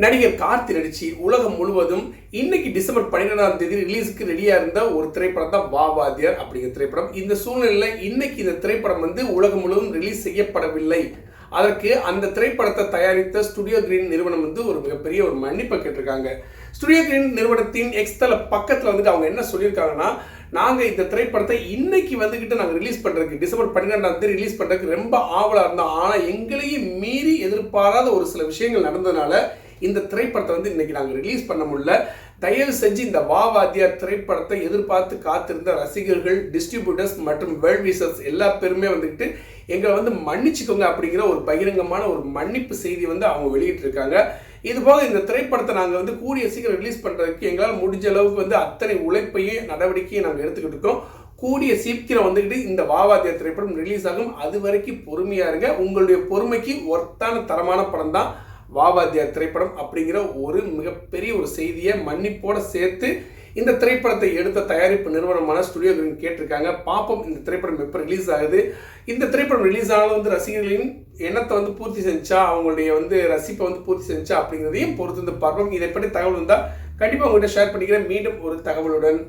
நடிகர் கார்த்தி நடிச்சு உலகம் முழுவதும் இன்னைக்கு டிசம்பர் பன்னிரெண்டாம் தேதி ரிலீஸுக்கு ரெடியா இருந்த ஒரு திரைப்படம் தான் வாவாதியார் அப்படிங்கிற திரைப்படம். இந்த சூழ்நிலையில இன்னைக்கு இந்த திரைப்படம் வந்து உலகம் முழுவதும் ரிலீஸ் செய்யப்படவில்லை. அதற்கு அந்த திரைப்படத்தை தயாரித்த ஸ்டுடியோ கிரீன் நிறுவனம் வந்து ஒரு மிகப்பெரிய ஒரு மன்னிப்பை கேட்டிருக்காங்க. ஸ்டுடியோ கிரீன் நிறுவனத்தின் எக்ஸ்தல பக்கத்தில் வந்துட்டு அவங்க என்ன சொல்லியிருக்காங்கன்னா நாங்கள் இந்த திரைப்படத்தை இன்னைக்கு வந்துக்கிட்டு நாங்கள் ரிலீஸ் பண்ணுறதுக்கு டிசம்பர் பன்னிரெண்டாம் தேதி ரிலீஸ் பண்ணுறதுக்கு ரொம்ப ஆவலாக இருந்தோம். ஆனால் எங்களையும் மீறி எதிர்பாராத ஒரு சில விஷயங்கள் நடந்ததுனால இந்த திரைப்படத்தை வந்து இன்னைக்கு நாங்கள் ரிலீஸ் பண்ண முடியல. தயவு செஞ்சு இந்த வாவாத்தியார் திரைப்படத்தை எதிர்பார்த்து காத்திருந்த ரசிகர்கள் டிஸ்ட்ரிபியூட்டர்ஸ் மற்றும் வேல்விசர்ஸ் எல்லா பேருமே வந்துக்கிட்டு எங்களை வந்து மன்னிச்சுக்கோங்க அப்படிங்கிற ஒரு பகிரங்கமான ஒரு மன்னிப்பு செய்தி வந்து அவங்க வெளியிட்டிருக்காங்க. இதுபோக இந்த திரைப்படத்தை நாங்கள் வந்து கூடிய சீக்கிரம் ரிலீஸ் பண்ணுறதுக்கு எங்களால் முடிஞ்ச அளவுக்கு வந்து அத்தனை உழைப்பையும் நடவடிக்கையும் நாங்கள் எடுத்துக்கிட்டு இருக்கோம். கூடிய சீக்கிரம் வந்துக்கிட்டு இந்த வாவாத்திய திரைப்படம் ரிலீஸ் ஆகும். அது வரைக்கும் பொறுமையாக இருங்க. உங்களுடைய பொறுமைக்கு ஒர்த்தான தரமான படம் தான் வாவாத்தியார் திரைப்படம் அப்படிங்கிற ஒரு மிகப்பெரிய ஒரு செய்தியை மன்னிப்போடு சேர்த்து இந்த திரைப்படத்தை எடுத்த தயாரிப்பு நிறுவனமான ஸ்டுடியோ கிரீன் கேட்டிருக்காங்க. பாப்போம் இந்த திரைப்படம் எப்போ ரிலீஸ் ஆகுது? இந்த திரைப்படம் ரிலீஸ் ஆனாலும் வந்து ரசிகர்களின் எண்ணத்தை வந்து பூர்த்தி செஞ்சா அவங்களுடைய வந்து ரசிப்பை வந்து பூர்த்தி செஞ்சா அப்படிங்கிறதையும் பொறுத்து வந்து பார்ப்போம். இதை பற்றி தகவல் இருந்தால் கண்டிப்பாக உங்கள்கிட்ட ஷேர் பண்ணிக்கிறேன். மீண்டும் ஒரு தகவலுடன்